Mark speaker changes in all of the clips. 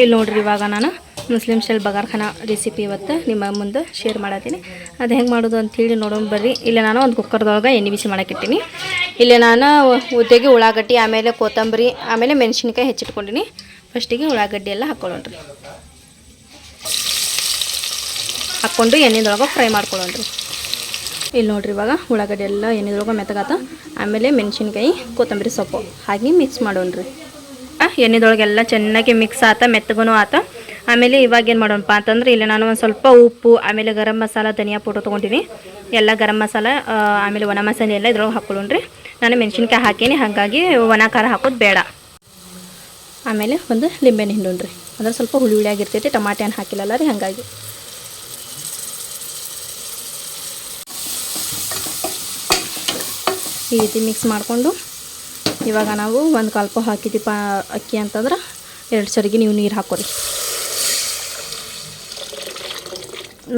Speaker 1: ಇಲ್ಲಿ ನೋಡ್ರಿ ಇವಾಗ ನಾನು ಮುಸ್ಲಿಮ್ ಸ್ಟೈಲ್ ಬಗಾರ್ಖಾನ ರೆಸಿಪಿ ಇವತ್ತು ನಿಮ್ಮ ಮುಂದೆ ಶೇರ್ ಮಾಡತ್ತೀನಿ. ಅದು ಹೆಂಗೆ ಮಾಡೋದು ಅಂಥೇಳಿ ನೋಡೋಣ ಬರ್ರಿ. ಇಲ್ಲಿ ನಾನು ಒಂದು ಕುಕ್ಕರ್ದೊಳಗೆ ಎಣ್ಣೆ ಬಿಸಿ ಮಾಡಕ್ಕಿಟ್ಟಿನಿ. ಇಲ್ಲಿ ನಾನು ಉದ್ದೆಗೆ ಉಳ್ಳಾಗಡ್ಡಿ, ಆಮೇಲೆ ಕೊತ್ತಂಬರಿ, ಆಮೇಲೆ ಮೆಣಸಿನ್ಕಾಯಿ ಹೆಚ್ಚಿಟ್ಕೊಂಡಿನಿ. ಫಸ್ಟಿಗೆ ಉಳ್ಳಾಗಡ್ಡಿ ಎಲ್ಲ ಹಾಕ್ಕೊಳ್ಳೋಣ್ರಿ ಹಾಕ್ಕೊಂಡು ಎಣ್ಣೆದೊಳಗೆ ಫ್ರೈ ಮಾಡ್ಕೊಳ್ಳೋಣ್ರಿ ಇಲ್ಲಿ ನೋಡ್ರಿ ಇವಾಗ ಉಳ್ಳಾಗಡ್ಡಿ ಎಲ್ಲ ಎಣ್ಣೆದೊಳಗೆ ಮೆತ್ತಗಾತ. ಆಮೇಲೆ ಮೆಣಸಿನ್ಕಾಯಿ, ಕೊತ್ತಂಬರಿ ಸೊಪ್ಪು ಹಾಗೆ ಮಿಕ್ಸ್ ಮಾಡೋಣ್ರಿ ಎಣ್ಣೆದೊಳಗೆಲ್ಲ ಚೆನ್ನಾಗಿ ಮಿಕ್ಸ್ ಆತ ಮೆತ್ತಗೂ ಆತ. ಆಮೇಲೆ ಇವಾಗ ಏನು ಮಾಡೋಣಪ್ಪ ಅಂತಂದ್ರೆ ಇಲ್ಲಿ ನಾನು ಒಂದು ಸ್ವಲ್ಪ ಉಪ್ಪು, ಆಮೇಲೆ ಗರಂ ಮಸಾಲ, ಧನಿಯಾ ಪೌಡರ್ ತೊಗೊಂಡಿನಿ. ಎಲ್ಲ ಗರಂ ಮಸಾಲ ಆಮೇಲೆ ಒಣ ಮಸಾಲೆ ಎಲ್ಲ ಇದ್ರೊಳಗೆ ಹಾಕೊಳ್ಳೋಣ್ರಿ ನಾನು ಮೆಣಸಿನ್ಕಾಯಿ ಹಾಕೀನಿ, ಹಾಗಾಗಿ ಒಣ ಖಾರ ಹಾಕೋದು ಬೇಡ. ಆಮೇಲೆ ಒಂದು ಲಿಂಬೆ ಹಿಂಡುಣ್ರಿ ಅಂದ್ರೆ ಸ್ವಲ್ಪ ಹುಳಿ ಹುಳಿ ಆಗಿರ್ತೈತಿ, ಟಮಾಟೆ ಏನು ಹಾಕಿಲ್ಲಲ್ಲ ರೀ, ಹಾಗಾಗಿ. ಈ ರೀತಿ ಮಿಕ್ಸ್ ಮಾಡಿಕೊಂಡು ಇವಾಗ ನಾವು ಒಂದು ಕಾಲ್ಪು ಹಾಕಿದ್ದೀಪ ಅಕ್ಕಿ ಅಂತಂದ್ರೆ ಎರಡು ಸರಿಗೆ ನೀವು ನೀರು ಹಾಕೋರಿ.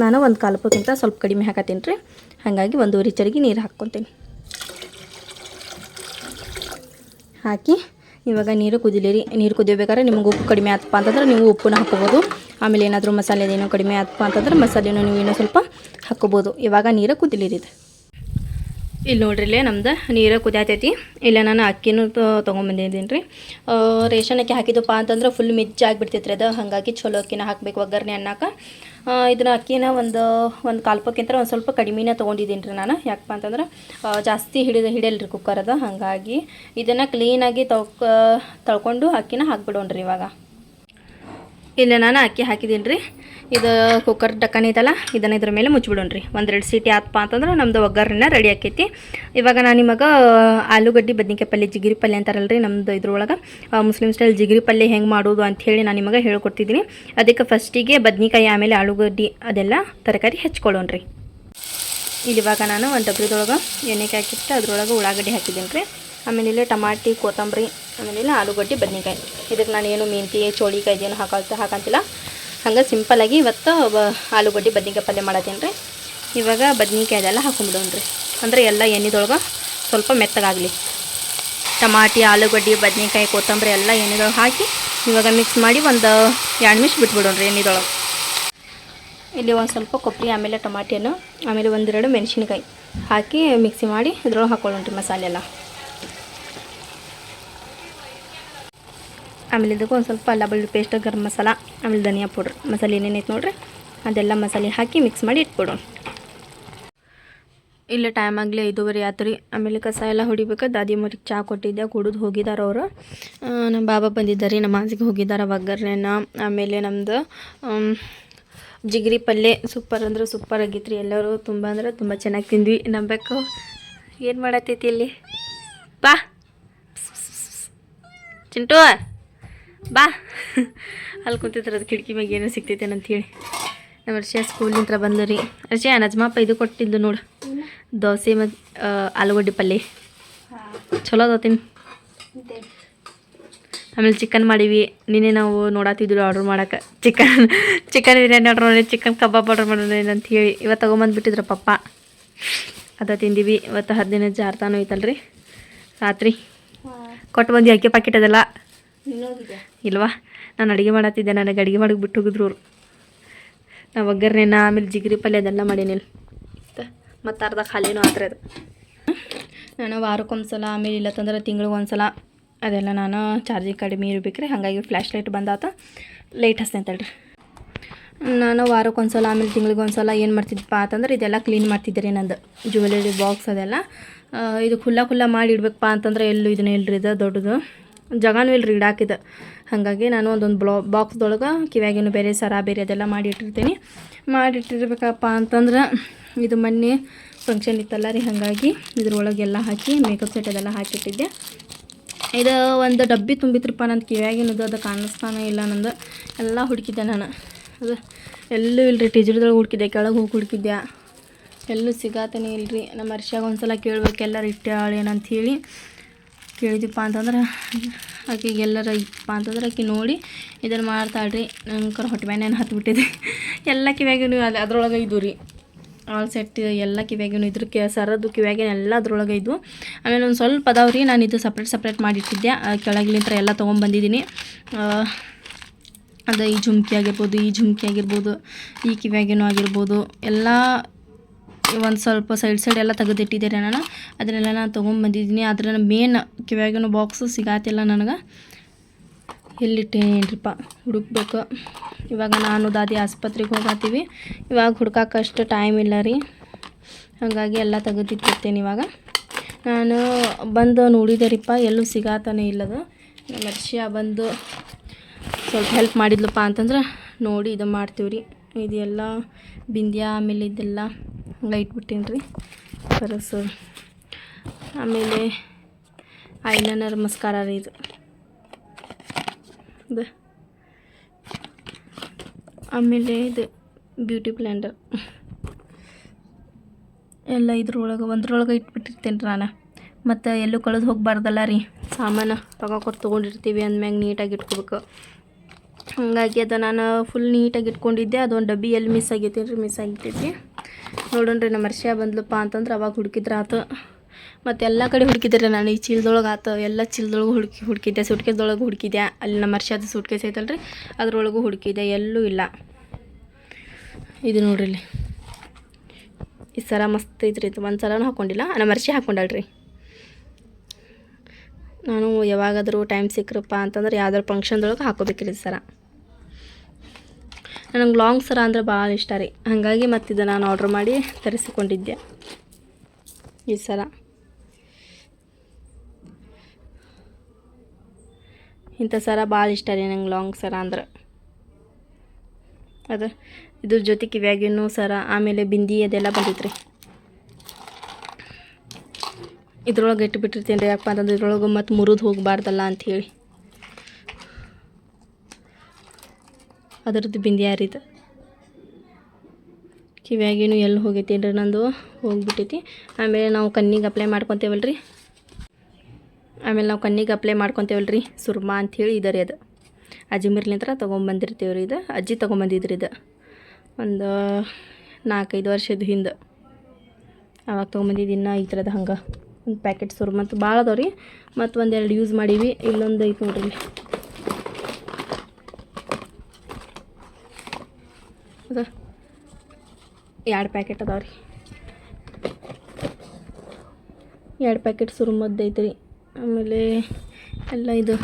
Speaker 1: ನಾನು ಒಂದು ಕಾಲ್ಪಕ್ಕಿಂತ ಸ್ವಲ್ಪ ಕಡಿಮೆ ಹಾಕತ್ತೀನಿ ರೀ ಹಾಗಾಗಿ ಒಂದೂವರೆ ಚರಿಗೆ ನೀರು ಹಾಕ್ಕೊತೀನಿ. ಹಾಕಿ ಇವಾಗ ನೀರು ಕುದಿಲಿರಿ, ನೀರು ಕುದಿಯಬೇಕಾದ್ರೆ ನಿಮಗೆ ಉಪ್ಪು ಕಡಿಮೆ ಆತಪ್ಪ ಅಂತಂದ್ರೆ ನೀವು ಉಪ್ಪನ್ನ ಹಾಕೋಬೋದು ಆಮೇಲೆ ಏನಾದರೂ ಮಸಾಲೆ ಏನೋ ಕಡಿಮೆ ಆತಪ್ಪ ಅಂತಂದ್ರೆ ಮಸಾಲೆನೂ ನೀವು ಇನ್ನೂ ಸ್ವಲ್ಪ ಹಾಕ್ಕೋಬೋದು. ಇವಾಗ ನೀರು ಕುದಿಲಿರಿ ಇಲ್ಲಿ ನೋಡ್ರಿ ಇಲ್ಲೇ ನಮ್ದು ನೀರು ಕುದಿಯತೈತಿ. ಇಲ್ಲ ನಾನು ಅಕ್ಕಿನೂ ತೊಗೊಂಬಂದಿದ್ದೀನಿ ರೀ. ರೇಷನ್ ಅಕ್ಕಿ ಹಾಕಿದಪ್ಪ ಅಂತಂದ್ರೆ ಫುಲ್ ಮಿಜ್ಜಿ ಆಗಿಬಿಡ್ತೈತ್ರಿ ಅದು. ಹಾಗಾಗಿ ಚಲೋ ಅಕ್ಕಿನ ಹಾಕ್ಬೇಕು ಒಗ್ಗರಣೆ ಅನ್ನಕ್ಕೆ ಇದನ್ನ ಅಕ್ಕಿನ ಒಂದು ಒಂದು ಕಾಲ್ಪಕ್ಕಿಂತ ಒಂದು ಸ್ವಲ್ಪ ಕಡಿಮೆನೇ ತೊಗೊಂಡಿದ್ದೀನಿ ರೀ ನಾನು. ಯಾಕಪ್ಪ ಅಂತಂದ್ರೆ ಜಾಸ್ತಿ ಹಿಡಿದ, ಹಿಡಿಯಲ್ರಿ ಕುಕ್ಕರ್ ಅದು. ಹಾಗಾಗಿ ಇದನ್ನು ಕ್ಲೀನಾಗಿ ತೊಳ್ಕ ತೊಳ್ಕೊಂಡು ಅಕ್ಕಿನ ಹಾಕ್ಬಿಡೋಣ್ರಿ ಇವಾಗ. ಇಲ್ಲಿ ನಾನು ಅಕ್ಕಿ ಹಾಕಿದ್ದೀನಿ ರೀ. ಇದು ಕುಕ್ಕರ್ ಡಕ್ಕನ್ ಐತಲ್ಲ, ಇದನ್ನು ಇದ್ರ ಮೇಲೆ ಮುಚ್ಚಿಬಿಡೋಣ ರೀ ಒಂದೆರಡು ಸೀಟಿ ಆತಪ್ಪ ಅಂತಂದ್ರೆ ನಮ್ದು ಒಗ್ಗರಣೆ ರೆಡಿ ಆಕೈತಿ. ಇವಾಗ ನಾನು ನಿಮಗೆ ಆಲೂಗಡ್ಡೆ, ಬದ್ನಿಕಾಯಿ ಪಲ್ಯ ಜಿಗಿರಿ ಪಲ್ಯ ಅಂತಾರಲ್ರಿ ನಮ್ಮದು ಇದ್ರೊಳಗೆ. ಮುಸ್ಲಿಮ್ ಮುಸ್ಲಿಂ ಸ್ಟೈಲ್ ಜಿಗಿರಿ ಪಲ್ಯ ಹೆಂಗೆ ಮಾಡೋದು ಅಂಥೇಳಿ ನಾನು ನಿಮಗೆ ಹೇಳ್ಕೊಡ್ತಿದ್ದೀನಿ. ಅದಕ್ಕೆ ಫಸ್ಟಿಗೆ ಬದ್ನಿಕಾಯಿ, ಆಮೇಲೆ ಆಲೂಗಡ್ಡೆ, ಅದೆಲ್ಲ ತರಕಾರಿ ಹೆಚ್ಕೊಳ್ಳೋಣ್ರಿ. ಇಲ್ಲಿ ಇಲ್ಲಿವಾಗ ನಾನು ಒಂದು ಡಬ್ರಿದೊಳಗೆ ಎಣ್ಣೆಗೆ ಹಾಕಿಟ್ಟು ಅದ್ರೊಳಗೆ ಉಳ್ಳಾಗಡ್ಡಿ ಹಾಕಿದ್ದೀನಿ ರೀ. ಆಮೇಲೆ ಇಲ್ಲಿ ಟಮಾಟಿ, ಕೊತ್ತಂಬರಿ ಆಮೇಲೆ ಇಲ್ಲಿ ಆಲೂಗಡ್ಡೆ, ಬದನೆಕಾಯಿ. ಇದಕ್ಕೆ ನಾನು ಏನು ಮೆಂತಿ ಚೋಳಿಕಾಯಿ ಏನು ಹಾಕಲ್ತ ಹಾಕಂತಿಲ್ಲ. ಹಂಗೆ ಸಿಂಪಲಾಗಿ ಇವತ್ತು ಆಲೂಗಡ್ಡೆ, ಬದನೆಕಾಯಿ ಪಲ್ಯ ಮಾಡತ್ತೀನಿ ರೀ ಇವಾಗ ಬದನೆಕಾಯಿ ಅದೆಲ್ಲ ಹಾಕೊಂಡ್ಬಿಡೋಣ್ರಿ ಅಂದರೆ ಎಲ್ಲ ಎಣ್ಣೆದೊಳಗೆ ಸ್ವಲ್ಪ ಮೆತ್ತಗಾಗಲಿ. ಟಮಾಟಿ, ಆಲೂಗಡ್ಡೆ, ಬದನೆಕಾಯಿ, ಕೊತ್ತಂಬರಿ ಎಲ್ಲ ಎಣ್ಣೆದೊಳಗೆ ಹಾಕಿ ಇವಾಗ ಮಿಕ್ಸ್ ಮಾಡಿ ಒಂದು ಎರಡು ನಿಮಿಷ ಬಿಟ್ಬಿಡೋಣ್ರಿ ಎಣ್ಣೆದೊಳಗೆ. ಇಲ್ಲಿ ಒಂದು ಸ್ವಲ್ಪ ಕೊಬ್ಬರಿ, ಆಮೇಲೆ ಟಮಾಟಿಯನ್ನು, ಆಮೇಲೆ ಒಂದೆರಡು ಮೆಣಸಿನ್ಕಾಯಿ ಹಾಕಿ ಮಿಕ್ಸಿ ಮಾಡಿ ಇದ್ರೊಳಗೆ ಹಾಕೊಳ್ಳೋಣ್ರಿ ಮಸಾಲೆ ಎಲ್ಲ. ಆಮೇಲೆ ಇದಕ್ಕೆ ಒಂದು ಸ್ವಲ್ಪ ಅಲ್ಲ ಬೆಳ್ಳುಳ್ಳಿ ಪೇಸ್ಟ್ ಗರಂ ಮಸಾಲ, ಆಮೇಲೆ ಧನಿಯಾ ಪೌಡ್ರ್. ಮಸಾಲೆ ಏನೇನೈತೆ ನೋಡ್ರಿ? ಅದೆಲ್ಲ ಮಸಾಲೆ ಹಾಕಿ ಮಿಕ್ಸ್ ಮಾಡಿ ಇಟ್ಬಿಡು ಇಲ್ಲ ಟೈಮ್ ಆಗಲಿ ಐದೂವರೆ ಆತು ರೀ ಆಮೇಲೆ ಕಸ ಎಲ್ಲ ಹೊಡಿಬೇಕು. ದಾದಿ ಮರಿಗೆ ಚಹಾ ಕೊಟ್ಟಿದ್ದೆ, ಕುಡಿದು ಹೋಗಿದ್ದಾರೆ ಅವರು. ನಮ್ಮ ಬಾಬಾ ಬಂದಿದ್ದಾರೆ, ನಮ್ಮ ನಮಾಜಿಗೆ ಹೋಗಿದ್ದಾರೆ ಒಗ್ಗರಣೆನ ಆಮೇಲೆ ನಮ್ಮದು ಜಿಗ್ರಿ ಪಲ್ಯ ಸೂಪರ್ ಅಂದ್ರೆ ಸೂಪರ್ ಆಗಿತ್ತು ರೀ ಎಲ್ಲರೂ ತುಂಬ ಅಂದ್ರೆ ತುಂಬ ಚೆನ್ನಾಗಿ ತಿಂದ್ವಿ. ನಂಬೇಕು. ಏನು ಮಾಡತ್ತೈತಿ ಇಲ್ಲಿ? ಬಾ. ಚಿಂಟು. ಬಾ. ಅಲ್ಲಿ ಕುಂತಿದ್ರೆ ಅದು ಕಿಟಕಿ ಮ್ಯಾಗ ಏನೋ ಸಿಗ್ತೈತೆ ಅಂತೇಳಿ ನಮ್ಮ ಅರ್ಷ ಸ್ಕೂಲಿಂದ ಬಂದು ರೀ. ವರ್ಷ ನಜಮಾಪ ಇದು ಕೊಟ್ಟಿದ್ದು ನೋಡು. ದೋಸೆ ಮತ್ತು ಆಲೂಗಡ್ಡೆ ಪಲ್ಯ ಚಲೋ ತಿನ್ ಆಮೇಲೆ ಚಿಕನ್ ಮಾಡೀವಿ. ನಿನ್ನೆ ನಾವು ನೋಡತ್ತಿದ್ರು ಆರ್ಡ್ರ್ ಮಾಡೋಕೆ. ಚಿಕನ್ ಚಿಕನ್ ಬಿರಿಯಾನಿ ಆರ್ಡ್ರ್ ಮಾಡಿ ಚಿಕನ್ ಕಬಾಬ್ ಆರ್ಡ್ರ್ ಮಾಡೋಣ ಅಂತ ಹೇಳಿ. ಇವತ್ತು ತೊಗೊಂಬಂದ್ಬಿಟ್ಟಿದ್ರು ಪಪ್ಪ. ಅದ ತಿಂದೀವಿ. ಇವತ್ತು ಹದಿನೈದು ಜಾರ್ತಾನು ಐತಲ್ರಿ. ರಾತ್ರಿ. ಕೊಟ್ಟು ಬಂದು ಅಕ್ಕಿ ಪಾಕಿಟ್ ಅದೆಲ್ಲ. ಇಲ್ವಾ? ನಾನು ಅಡುಗೆ ಮಾಡತ್ತಿದ್ದೆ ನನಗೆ ಅಡುಗೆ ಮಾಡಕ್ಕೆ ಬಿಟ್ಟು ಹೋಗಿದ್ರು ಅವರು. ನಾವು ಒಗ್ಗರಣೆನ ಆಮೇಲೆ ಜಿಗ್ರಿ ಪಲ್ಯ ಅದೆಲ್ಲ ಮಾಡೀನಿಲ್ಲ ಮತ್ತು ಅರ್ಧ ಖಾಲಿನೂ ಆತ್ರಿ ಅದು. ನಾನು ವಾರಕ್ಕೊಂದ್ಸಲ ಆಮೇಲೆ ಇಲ್ಲ ತಂದ್ರೆ ತಿಂಗಳಿಗೆ ಒಂದ್ಸಲ. ಅದೆಲ್ಲ ನಾನು ಚಾರ್ಜಿಂಗ್ ಕಡಿಮೆ ಇರ್ಬೇಕ್ರಿ ಹಾಗಾಗಿ ಫ್ಲ್ಯಾಶ್ ಲೈಟ್ ಬಂದಾತ ಲೈಟ್ ರೀ ನಾನು ವಾರಕ್ಕೊಂದ್ಸಲ ಆಮೇಲೆ ತಿಂಗಳಿಗೆ ಒಂದ್ಸಲ ಏನು ಮಾಡ್ತಿದ್ದಪ್ಪ ಅಂತಂದ್ರೆ ಇದೆಲ್ಲ ಕ್ಲೀನ್ ಮಾಡ್ತಿದ್ದೆ ರೀ ನಂದು. ಜ್ಯುವೆಲರಿ ಬಾಕ್ಸ್ ಅದೆಲ್ಲ. ಇದು ಖುಲ್ಲ ಖುಲ್ಲ ಮಾಡಿ ಇಡ್ಬೇಕಪ್ಪ ಅಂತಂದ್ರೆ ಎಲ್ಲೂ ಇದನ್ನ ಇಲ್ರಿ ಇದು ದೊಡ್ಡದು. ಜಗಾನೂ ರೀಡ್ ಇಡಾಕಿದ ಹಾಗಾಗಿ ನಾನು ಒಂದೊಂದು ಬ್ಲಾ, ಬಾಕ್ಸ್ದೊಳಗೆ ಕಿವ್ಯಾಗೇನು ಬೇರೆ ಸರ ಬೇರೆ ಅದೆಲ್ಲ ಮಾಡಿ ಇಟ್ಟಿರ್ತೀನಿ ಮಾಡಿಟ್ಟಿರ್ಬೇಕಪ್ಪ ಅಂತಂದ್ರೆ ಇದು ಮೊನ್ನೆ ಫಂಕ್ಷನ್ ಇತ್ತಲ್ಲ ರೀ, ಹಾಗಾಗಿ ಇದ್ರೊಳಗೆಲ್ಲ ಹಾಕಿ ಮೇಕಪ್ ಸೆಟ್ ಅದೆಲ್ಲ ಹಾಕಿಟ್ಟಿದ್ದೆ. ಇದು ಒಂದು ಡಬ್ಬಿ ತುಂಬಿತ್ರಪ್ಪ ನಂದು ಕಿವ್ಯಾಗಿನದು, ಅದು ಕಾಣಿಸ್ತಾನೆ ಇಲ್ಲ ನಂದು. ಎಲ್ಲ ಹುಡುಕಿದ್ದೆ ನಾನು. ಅದು ಎಲ್ಲೂ ಇಲ್ಲರಿ ಟೀಚರ್ದೊಳಗೆ ಹುಡುಕಿದ್ದೆ, ಕೆಳಗೆ ಹೋಗಿ ಹುಡುಕಿದ್ದೆ. ಎಲ್ಲೂ ಸಿಗಾತನೇ ಇಲ್ಲರಿ ನಮ್ಮ ವರ್ಷಾಗ ಒಂದ್ಸಲ ಕೇಳ್ಬೇಕು, ಎಲ್ಲರೂ ಇಟ್ಟಾಳ ಹೇಳಿ. ಕೇಳಿದಪ್ಪ ಅಂತಂದ್ರೆ ಆಕೆಗೆ ಎಲ್ಲರ ಇಪ್ಪ ಅಂತಂದ್ರೆ ಆಕೆ ನೋಡಿ ಇದನ್ನು ಮಾಡ್ತಾಳ್ರಿ. ನಂಗೆ ಹೊಟ್ಟೆ ಹತ್ತು ಹತ್ಬಿಟ್ಟಿದೆ ಎಲ್ಲ ಕಿವ್ಯಾಗಿನೂ ಅದ್ರೊಳಗೆ ಇದ್ದು ರೀ. ಆಲ್ ಸೆಟ್ ಎಲ್ಲ ಕಿವ್ಯಾಗೇನು ಇದ್ರ ಕೆ ಸರದ್ದು ಕಿವ್ಯಾಗೇನು ಎಲ್ಲ ಅದ್ರೊಳಗೆ ಇದ್ವು ಆಮೇಲೆ ಒಂದು ಸ್ವಲ್ಪ ಅದಾವೆ ರೀ, ನಾನು ಇದು ಸಪ್ರೇಟ್ ಸಪ್ರೇಟ್ ಮಾಡಿಟ್ಟಿದ್ದೆ ಕೆಳಗಿಲಿಂತ್ರ ಎಲ್ಲ ತೊಗೊಂಬಂದಿದ್ದೀನಿ ಅದು ಈ ಜುಮ್ಕಿ ಆಗಿರ್ಬೋದು, ಈ ಜುಮ್ಕಿ ಆಗಿರ್ಬೋದು, ಈ ಕಿವ್ಯಾಗಿನೂ ಆಗಿರ್ಬೋದು, ಎಲ್ಲ ಒಂದು ಸ್ವಲ್ಪ ಸೈಡ್ ಸೈಡ್ ಎಲ್ಲ ತೆಗೆದಿಟ್ಟಿದ್ದೀರಿ ನಾನು ಅದನ್ನೆಲ್ಲ ನಾನು ತೊಗೊಂಬಂದಿದ್ದೀನಿ ಅದ್ರ ಮೇನ್ ಕಿವ್ಯಾಗಿನ ಬಾಕ್ಸು ಸಿಗಾತಿಲ್ಲ ನನಗೆ. ಎಲ್ಲಿಟ್ಟೇನ್ರಿಪ್ಪ? ಹುಡುಕ್ಬೇಕು. ಇವಾಗ ನಾನು ದಾದಿ ಆಸ್ಪತ್ರೆಗೆ ಹೋಗತ್ತೀವಿ ಇವಾಗ ಹುಡ್ಕಕ್ಕಷ್ಟು ಟೈಮ್ ಇಲ್ಲ ರೀ. ಹಾಗಾಗಿ ಎಲ್ಲ ತೆಗೆದಿಟ್ಟಿರ್ತೇನೆ ಇವಾಗ. ನಾನು ಬಂದು ನೋಡಿದರಿಪ್ಪ ಎಲ್ಲೂ ಸಿಗಾತಾನೆ ಇಲ್ಲದು. ನಮ್ಮ ವರ್ಷ ಬಂದು ಸ್ವಲ್ಪ ಹೆಲ್ಪ್ ಮಾಡಿದ್ಲಪ್ಪ ಅಂತಂದ್ರೆ ನೋಡಿ ಇದು ಮಾಡ್ತೀವಿ ರೀ ಇದೆಲ್ಲ ಬಿಂದ್ಯ ಆಮೇಲೆ ಇದೆಲ್ಲ ಇಟ್ಬಿಟ್ಟೀನಿ ರೀ ಪರಸು ಆಮೇಲೆ ಐಲೈನರ್ ಮಸ್ಕಾರ ರೀ ಇದು. ಆಮೇಲೆ ಇದು ಬ್ಯೂಟಿ ಪ್ಲ್ಯಾಂಡರ್ ಎಲ್ಲ ಇದ್ರೊಳಗೆ, ಒಂದ್ರೊಳಗೆ ಇಟ್ಬಿಟ್ಟಿರ್ತೇನೆ ನಾನು. ಮತ್ತು ಎಲ್ಲೂ ಕಳೆದು ಹೋಗ್ಬಾರ್ದಲ್ಲ ರೀ. ಸಾಮಾನು ತಗೊಕೊಟ್ಟು ತೊಗೊಂಡಿರ್ತೀವಿ ಅಂದ್ಮ್ಯಾಗ ನೀಟಾಗಿ ಇಟ್ಕೋಬೇಕು. ಹಾಗಾಗಿ ಅದು ನಾನು ಫುಲ್ ನೀಟಾಗಿ ಇಟ್ಕೊಂಡಿದ್ದೆ. ಅದೊಂದು ಡಬ್ಬಿ ಎಲ್ಲಿ ಮಿಸ್ ಆಗೈತಿ ರೀ ಮಿಸ್ ಆಗಿರ್ತೈತಿ ನೋಡೋಣ್ರಿ ನಮ್ಮ ವರ್ಷ ಬಂದ್ಲಪ್ಪ ಅಂತಂದ್ರೆ ಅವಾಗ ಹುಡುಕಿದ್ರೆ ಆತು. ಮತ್ತು ಎಲ್ಲ ಕಡೆ ಹುಡುಕಿದ್ರೆ ನಾನು. ಈ ಚೀಲದೊಳಗೆ ಆತು. ಎಲ್ಲ ಚೀಲದೊಳಗೆ ಹುಡುಕಿ ಹುಡುಕಿದ್ದೆ. ಸುಟ್ಕೇಸ್ದೊಳಗೆ ಹುಡುಕಿದ್ಯಾ? ಅಲ್ಲಿ ನಮ್ಮ ವರ್ಷದ ಸುಟ್ಕೇಸ್ ಐತಲ್ರಿ. ಅದ್ರೊಳಗೂ ಹುಡುಕಿದೆ ಎಲ್ಲೂ ಇಲ್ಲ. ಇದು ನೋಡ್ರಿ ಇಲ್ಲಿ. ಈ ಸರ ಮಸ್ತ್ ಐತ್ರಿ ಇದು. ಒಂದು ಸಲನೂ ಹಾಕ್ಕೊಂಡಿಲ್ಲ ನಮ್ಮ ಅರ್ಷಿ ಹಾಕ್ಕೊಂಡಳ್ರಿ ನಾನು ಯಾವಾಗಾದರೂ ಟೈಮ್ ಸಿಕ್ಕ್ರಪ್ಪ ಅಂತಂದ್ರೆ ಯಾವ್ದಾದ್ರು ಫಂಕ್ಷನ್ದೊಳಗೆ ಹಾಕೋಬೇಕ್ರಿ ಸರ. ನನಗೆ ಲಾಂಗ್ ಸರ ಅಂದ್ರೆ ಭಾಳ ಇಷ್ಟ ರೀ. ಹಾಗಾಗಿ ಮತ್ತಿದು ನಾನು ಆರ್ಡ್ರ್ ಮಾಡಿ ತರಿಸಿಕೊಂಡಿದ್ದೆ. ಈ ಸರ. ಇಂಥ ಸರ ಭಾಳ ಇಷ್ಟ ರೀ ನಂಗೆ ಲಾಂಗ್ ಸರ ಅಂದ್ರೆ. ಅದು ಇದ್ರ ಜೊತೆ ಕಿವ್ಯಾಗಿನೂ ಸರ, ಆಮೇಲೆ ಬಿಂದಿ ಅದೆಲ್ಲ ಬಂದೈತ್ರಿ ಇದ್ರೊಳಗೆ ಇಟ್ಬಿಟ್ಟಿರ್ತೀನಿ ರೀ ಯಾಕಪ್ಪ ಅಂತಂದ್ರೆ ಇದ್ರೊಳಗೆ ಮತ್ತು ಮುರಿದು ಹೋಗಬಾರ್ದಲ್ಲ ಅಂಥೇಳಿ ಅದರದ್ದು ಬಿಂದಿ ಯಾರಿದು? ಕಿವ್ಯಾಗೇನು ಎಲ್ಲಿ ಹೋಗೈತಿ ರೀ ನಂದು? ಹೋಗ್ಬಿಟ್ಟೈತಿ ಆಮೇಲೆ ನಾವು ಕಣ್ಣಿಗೆ ಅಪ್ಲೈ ಮಾಡ್ಕೊತೇವಲ್ಲ ರೀ ಆಮೇಲೆ ನಾವು ಕಣ್ಣಿಗೆ ಅಪ್ಲೈ ಮಾಡ್ಕೊತೇವಲ್ಲ ರೀ ಸುರ್ಮಾ ಅಂಥೇಳಿ ಇದೆ ರೀ ಅದು. ಅಜ್ಮೀರ್ಲಿಂತ್ರ ತೊಗೊಂಬಂದಿರ್ತೀವಿ ರೀ ಇದು. ಅಜ್ಜಿ ತೊಗೊಂಬಂದಿದ್ರಿ ಇದು. ಒಂದು ನಾಲ್ಕೈದು ವರ್ಷದ ಹಿಂದೆ. ಅವಾಗ ತೊಗೊಂಬಂದಿದ್ದು ಇನ್ನೂ ಈ ಥರದ ಹಂಗೆ. ಒಂದು ಪ್ಯಾಕೆಟ್ ಸುರ್ಮಂತ ಭಾಳ ಅದಾವ ರೀ ಮತ್ತು ಒಂದೆರಡು ಯೂಸ್ ಮಾಡೀವಿ. ಇಲ್ಲೊಂದು ಐತೆ ನೋಡ್ರಿ ಇಲ್ಲಿ ಅದು ಎರಡು ಪ್ಯಾಕೆಟ್ ಅದಾವ ರೀ. ಎರಡು ಪ್ಯಾಕೆಟ್ ಸುರುಮದ್ದು ಐತೆ ರೀ. ಆಮೇಲೆ ಎಲ್ಲ ಇದು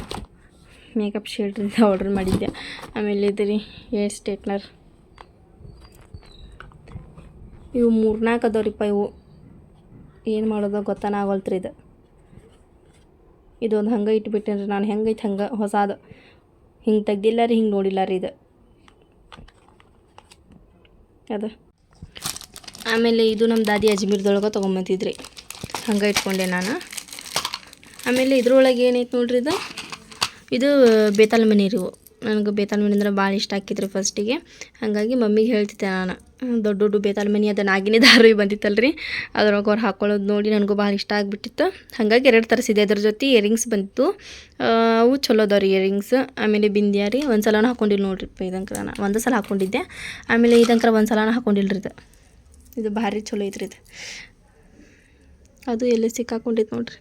Speaker 1: ಮೇಕಪ್ ಶೇಡ್ರಿಂದ ಆರ್ಡ್ರ್ ಮಾಡಿದ್ದೆ. ಆಮೇಲೆ ಇದು ರೀ ಏರ್ ಸ್ಟೇಟ್ನರ್ ಇವು ಮೂರ್ನಾಲ್ಕು ಅದಾವ್ರಿಪ್ಪ ಇವು. ಏನು ಮಾಡೋದು ಗೊತ್ತಾನ ಆಗೋಲ್ತ್ರಿ ಇದು. ಇದೊಂದು ಹಂಗೆ ಇಟ್ಬಿಟ್ಟೇನೆ ರೀ ನಾನು. ಹೆಂಗೈತೆ ಹಂಗೆ ಹೊಸಾದು. ಹಿಂಗೆ ತೆಗ್ದಿಲ್ಲ ರೀ, ಹಿಂಗೆ ನೋಡಿಲ್ಲ ರೀ ಇದು. ಅದು. ಆಮೇಲೆ ಇದು ನಮ್ಮ ದಾದಿ ಅಜ್ಮೀರ್ದೊಳಗೆ ತೊಗೊಂಬಂತಿದ್ರಿ ಹಂಗೆ ಇಟ್ಕೊಂಡೆ ನಾನು. ಆಮೇಲೆ ಇದ್ರೊಳಗೆ ಏನೈತೆ ನೋಡ್ರಿ ಇದು? ಇದು ಬೇತಾಲ್ ಮನೆ ರೀ ನನಗೆ ಬೇತಾಲ್ ಮನೆ ಅಂದ್ರೆ ಭಾಳ ಇಷ್ಟ ಆಕಿತ್ರಿ ಫಸ್ಟಿಗೆ ಹಾಗಾಗಿ ಮಮ್ಮಿಗೆ ಹೇಳ್ತಿದ್ದೆ ನಾನು ದೊಡ್ಡ ದೊಡ್ಡ ಬೇತಾಲ್ ಮನೆ ಅದು, ನಾಗಿನಿ ದಾರು ಬಂದಿತ್ತಲ್ಲ ರೀ ಅದ್ರೊಳಗೆ ಅವ್ರು ಹಾಕ್ಕೊಳ್ಳೋದು ನೋಡಿ ನನಗೂ ಭಾಳ ಇಷ್ಟ ಆಗಿಬಿಟ್ಟಿತ್ತು. ಹಾಗಾಗಿ ಎರಡು ತರಿಸಿದೆ ಅದ್ರ ಜೊತೆ ಇಯರಿಂಗ್ಸ್ ಬಂತು. ಅವು ಚಲೋ ಅದಾವ ಇಯರಿಂಗ್ಸ್ ಆಮೇಲೆ ಬಿಂದಿಯ ರೀ ಒಂದು ಸಲನೂ ಹಾಕೊಂಡಿಲ್ಲ ನೋಡ್ರಿ ಇದಂಕ್ರ ನಾನು ಒಂದು ಸಲ ಹಾಕೊಂಡಿದ್ದೆ. ಆಮೇಲೆ ಇದಂಕ್ರ ಒಂದು ಸಲನೂ ಹಾಕೊಂಡಿಲ್ಲ ರೀ ಇದು. ಇದು ಭಾರಿ ಚಲೋ ಐತ್ರಿ ಇದು. ಅದು ಎಲ್ಲಿ ಸಿಕ್ಕಾಕೊಂಡಿತ್ತು ನೋಡ್ರಿ.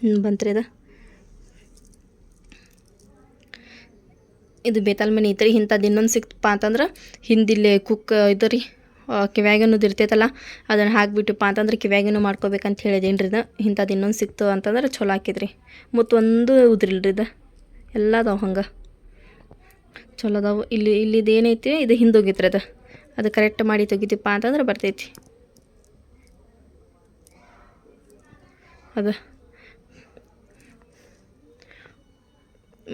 Speaker 1: ಹ್ಞೂ ಬಂತ್ರಿ ಅದು ಇದು ಬೇತಾಲ್ ಮನೆ ಐತ್ರಿ ಇಂಥದ್ದು ಇನ್ನೊಂದು ಸಿಕ್ತಪ್ಪ ಅಂತಂದ್ರೆ ಹಿಂದಿಲ್ಲಿ ಕುಕ್ ಇದು ರೀ ಕಿವ್ಯಾಗನ್ನೋದು ಇರ್ತೈತಲ್ಲ, ಅದನ್ನು ಹಾಕ್ಬಿಟ್ಟಪ್ಪ ಅಂತಂದ್ರೆ ಕಿವ್ಯಾಗೇನು ಮಾಡ್ಕೋಬೇಕಂತ ಹೇಳಿದೇನು ರೀ ಇದು ಇಂಥದ್ದು ಇನ್ನೊಂದು ಸಿಕ್ತು ಅಂತಂದ್ರೆ ಚಲೋ ಹಾಕಿದ್ರಿ ಮತ್ತು ಒಂದು ಉದ್ರಿಲ್ರಿ ಇದು, ಎಲ್ಲ ಅದಾವೆ ಹಂಗೆ. ಚಲೋ ಅದಾವು. ಇಲ್ಲಿ ಇಲ್ಲಿದು ಏನೈತಿ ಇದು ಹಿಂದೋಗಿತ್ರಿ ಅದು ಅದು ಕರೆಕ್ಟ್ ಮಾಡಿ ತೆಗಿತಿಪ್ಪ ಅಂತಂದ್ರೆ ಬರ್ತೈತಿ. ಅದು.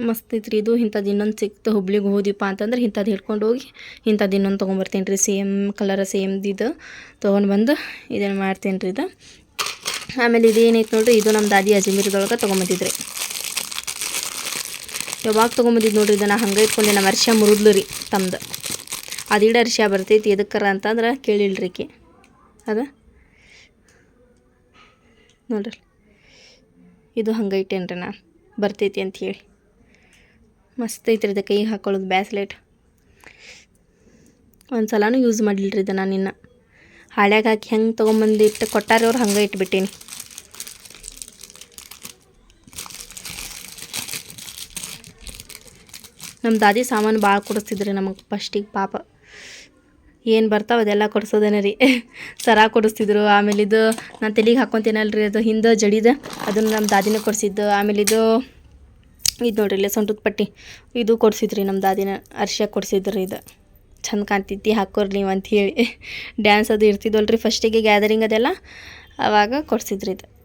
Speaker 1: ಮಸ್ತ್ ಐತ್ರಿ. ಇದು ಇಂಥದ್ದು ಇನ್ನೊಂದು ಸಿಕ್ತು ಹುಬ್ಳಿಗೆ ಹೋದಿಪ್ಪ ಅಂತಂದ್ರೆ ಇಂಥದ್ದು ಹಿಡ್ಕೊಂಡು ಹೋಗಿ ಇಂಥದ್ದು ಇನ್ನೊಂದು ತೊಗೊಂಬರ್ತೀನಿ ರೀ. ಸೇಮ್ ಕಲರ ಇದು ತೊಗೊಂಡು ಬಂದು ಇದನ್ನು ಮಾಡ್ತೀನಿ ರೀ ಇದು. ಆಮೇಲೆ ಇದೇನೈತೆ ನೋಡ್ರಿ, ಇದು ನಮ್ಮ ದಾದಿ ಅಜಮೀರದೊಳಗೆ ತೊಗೊಂಬಂದಿದ್ರಿ. ಯಾವಾಗ ತೊಗೊಂಬಂದಿದ್ದು ನೋಡ್ರಿ ಇದನ್ನು? ಹಂಗೆ ಇಟ್ಕೊಂಡೆ ನಮ್ಮ ಅರ್ಶ ಮುರಿದ್ಲು ರೀ ತಮ್ದು. ಅದಿಡ ಅರ್ಶ ಬರ್ತೈತಿ, ಎದಕ್ಕರ ಅಂತಂದ್ರೆ ಕೇಳಿಲ್ರಿಕೆ ಅದು? ನೋಡ್ರಿ ಇದು ಹಂಗೆ ಇಟ್ಟೇನ್ರಿ ನಾನು ಬರ್ತೈತಿ ಅಂತ ಹೇಳಿ. ಮಸ್ತ್ ಐತ್ರಿ ಇದು ಕೈಗೆ ಹಾಕೊಳ್ಳೋದು ಬ್ಯಾಸ್ಲೆಟ್. ಒಂದು ಸಲನೂ ಯೂಸ್ ಮಾಡಿಲ್ರಿ ಇದು ನಾನು ಇನ್ನು ಹಾಳ್ಯಾಗ ಹಾಕಿ ಹೆಂಗೆ ತೊಗೊಂಬಂದು ಇಟ್ಟು ಕೊಟ್ಟಾರ ಅವ್ರು ಹಂಗೆ ಇಟ್ಬಿಟ್ಟೀನಿ. ನಮ್ಮ ದಾದಿ ಸಾಮಾನು ಭಾಳ ಕೊಡಿಸ್ತಿದ್ರಿ ನಮಗೆ ಫಸ್ಟಿಗೆ ಪಾಪ. ಏನು ಬರ್ತಾವ ಅದೆಲ್ಲ ಕೊಡಿಸೋದೇನೆ ರೀ. ಸರ ಕೊಡಿಸ್ತಿದ್ರು, ಆಮೇಲೆ ಇದು ನಾನು ತಲೆಗೆ ಹಾಕ್ಕೊಂತೀನಲ್ರಿ ಅದು ಹಿಂದೆ ಜಡಿದ, ಅದನ್ನು ನಮ್ಮ ದಾದಿನೇ ಕೊಡಿಸಿದ್ದು, ಆಮೇಲೆ ಇದು ಇದು ನೋಡ್ರಿ ಇಲ್ಲೇ ಸೊಂಟದ ಪಟ್ಟಿ. ಇದು ಕೊಡಿಸಿದ್ರಿ ನಮ್ಮ ದಾದಿನ ಅರ್ಶ ಕೊಡಿಸಿದ್ರಿ ಇದು. ಚಂದ ಕಾಣ್ತೈತಿ ಹಾಕೋರಿ ಅಂತ ಹೇಳಿ. ಡ್ಯಾನ್ಸ್ ಅದು ಇರ್ತಿದ್ವಲ್ರಿ ಫಸ್ಟಿಗೆ ಗ್ಯಾದರಿಂಗ್ ಅದೆಲ್ಲ. ಅವಾಗ ಕೊಡಿಸಿದ್ರಿ ಇದು.